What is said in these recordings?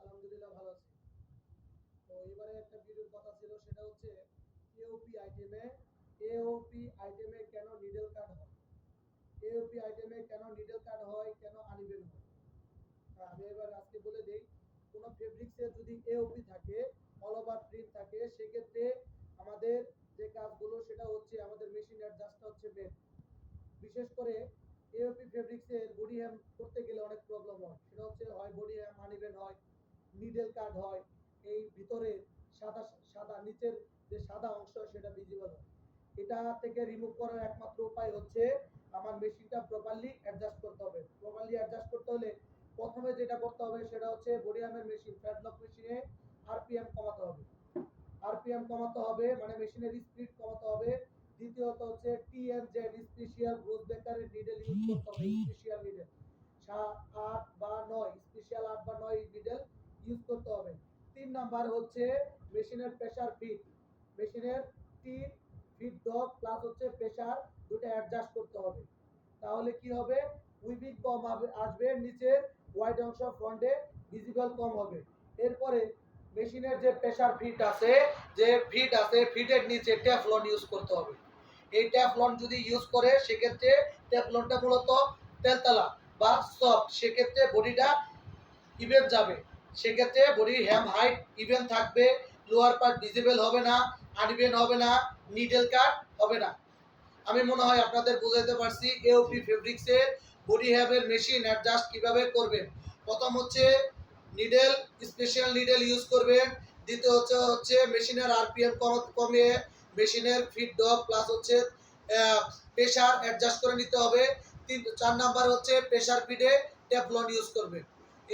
আলহামদুলিল্লাহ ভালো আছি। তো এবারে একটা ভিডিওর কথা ছিল সেটা হচ্ছে এওপি আইটেমে এওপি আইটেমে কেন নিডল কাট হয়? এওপি আইটেমে কেন নিডল কাট হয়? কেন আনইভেন হয়? হ্যাঁ, আমি এবার আজকে বলে দেই কোনো ফেব্রিক্সে যদি এওপি থাকে অল প্রিন্ট থাকে সেক্ষেত্রে আমাদের যে কাজগুলো সেটা হচ্ছে আমাদের মেশিন অ্যাডজাস্টটা হচ্ছে মেন বিশেষ করে এওপি ফেব্রিক্সের বডি হ্যাম করতে গেলে অনেক প্রবলেম হয়। সেটা হচ্ছে হয় বডি হ্যাম আনইভেন হয় নিডল কাট হয়, এই ভিতরে সাদা সাদা, নিচের যে সাদা অংশ সেটা ভিজিবল হয়। এটা থেকে রিমুভ করার একমাত্র উপায় হচ্ছে আমার মেশিনটা প্রপারলি অ্যাডজাস্ট করতে হবে। প্রপারলি অ্যাডজাস্ট করতে হলে প্রথমে যেটা করতে হবে সেটা হচ্ছে বডি হ্যামের মেশিন ফ্যাটলক মেশিনে আরপিএম কমাতে হবে। আরপিএম কমাতে হবে মানে মেশিনের স্পিড কমাতে হবে। দ্বিতীয়ত হচ্ছে টিএমজেড স্পেশাল করতে হবে স্পেশাল নিডেল আট বা নয় স্পেশাল আট বা নয় নিডেল ইউজ করতে হবে। তিন নাম্বার হচ্ছে মেশিনের প্রেসার ফিট মেশিনের তিন ফিট ডগ প্লাস হচ্ছে প্রেসার দুটো অ্যাডজাস্ট করতে হবে। তাহলে কি হবে? উইবিং কম আসবে, নিচের ওয়াইড অংশ ফ্রন্টে ভিজিবল কম হবে। এরপরে মেশিনের যে প্রেসার ফিট আছে, যে ফিট আছে ফিটের নিচে ট্যাফলন ইউজ করতে হবে। এই ট্যাফলন যদি ইউজ করে, সেক্ষেত্রে ট্যাফলনটা মূলত তেলতলা বা সফট সেক্ষেত্রে বডিটা ইভেন যাবে। সেক্ষেত্রে বডি হ্যাম হাইট ইভেন থাকবে লোয়ার পার্ট ভিজিবল হবে না আনইভেন হবে না নিডেল কাট হবে না। আমি মনে হয় আপনাদের বুঝাইতে পারছি এওপি ফেব্রিক্সের বডি হ্যামের মেশিন অ্যাডজাস্ট কীভাবে করবেন। প্রথম হচ্ছে নিডেল স্পেশাল নিডেল ইউজ করবেন। দ্বিতীয় হচ্ছে হচ্ছে মেশিনের আরপিএম কমিয়ে মেশিনের ফিট ডগ প্লাস হচ্ছে প্রেশার অ্যাডজাস্ট করে নিতে হবে। তিন, চার নাম্বার হচ্ছে প্রেশার ফিডে ট্যাফলন ইউজ করবেন।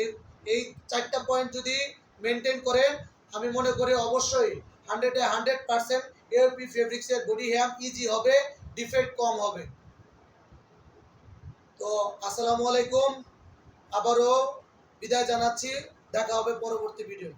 এই এই চারটা পয়েন্ট যদি মেনটেন করেন, আমি মনে করি অবশ্যই হান্ড্রেডে হান্ড্রেড পার্সেন্ট এওপি ফেব্রিক্সের বডি হ্যাম ইজি হবে ডিফেক্ট কম হবে। তো আসসালামু আলাইকুম, আবারও বিদায় জানাচ্ছি, দেখা হবে পরবর্তী ভিডিও